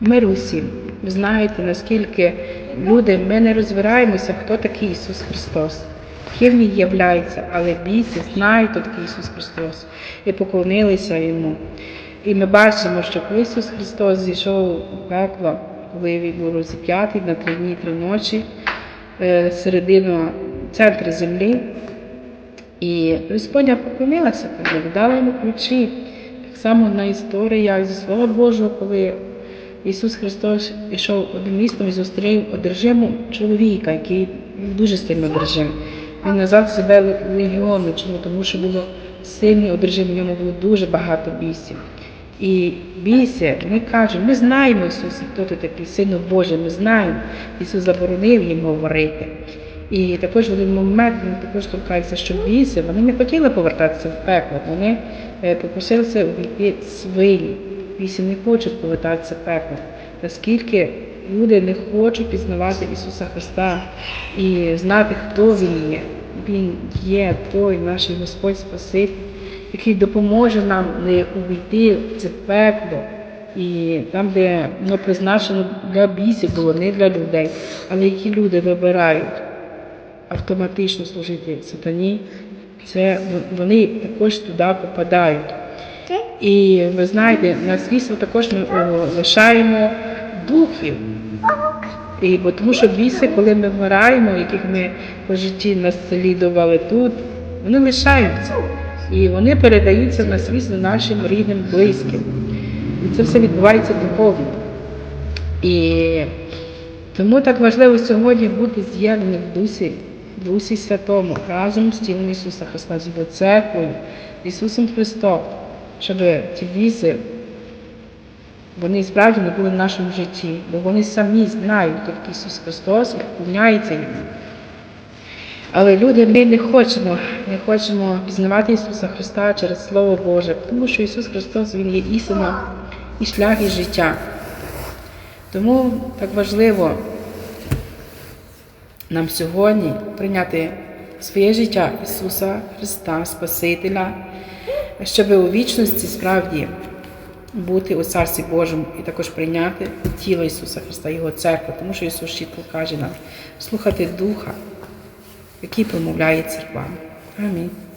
Мир усім. Ви знаєте, наскільки люди, ми не розбираємося, хто такий Ісус Христос, ким Він являється, але бійці знають, хто такий Ісус Христос, і поклонилися Йому. І ми бачимо, що коли Ісус Христос зійшов у пекло, коли Він був розіп'ятий на три дні, три ночі, е, середину центру землі, і Господня поклонилася дала йому ключі. Так само на історія зі Слова Божого, коли Ісус Христос йшов одним містом і зустрів одержиму чоловіка, який дуже сильно одержим. Він назвав себе легіоном, чому? Тому що було сильний одержим, в ньому було дуже багато бісів. І бійся, вони кажуть, ми знаємо Ісуса, хто ти такий, Сину Божий, ми знаємо. Ісус заборонив їм говорити. І також в один момент він також торкається, що бійся, вони не хотіли повертатися в пекло, вони е, попросилися увійти свині. Бійся не хочуть повертатися в пекло. Наскільки люди не хочуть пізнавати Ісуса Христа і знати, хто Він є. Він є той наш Господь Спаситель, який допоможе нам не увійти в це пекло. І там, де воно призначено для бісів було, не для людей, але які люди вибирають автоматично служити сатані, це вони також туди попадають. І ви знаєте, на свійство також ми лишаємо духів. І, бо тому що біси, коли ми вмираємо, яких ми по житті наслідували тут, вони лишаються. І вони передаються на свійство нашим рідним, близьким. І це все відбувається духовно. І тому так важливо сьогодні бути з'єднаним в Дусі, в Дусі Святому, разом з тілом Ісуса Христа, з Його церквою, з Ісусом Христом, щоб ті візи, вони справді не були в нашому житті, бо вони самі знають, такий Ісус Христос і поклоняються йому. Але люди, ми не хочемо, не хочемо пізнавати Ісуса Христа через Слово Боже, тому що Ісус Христос Він є істина і шлях і життя. Тому так важливо нам сьогодні прийняти своє життя Ісуса Христа, Спасителя, щоб у вічності справді бути у Царстві Божому і також прийняти тіло Ісуса Христа, Його церкву, тому що Ісус чітко каже нам слухати Духа, який промовляє церквами. Амінь.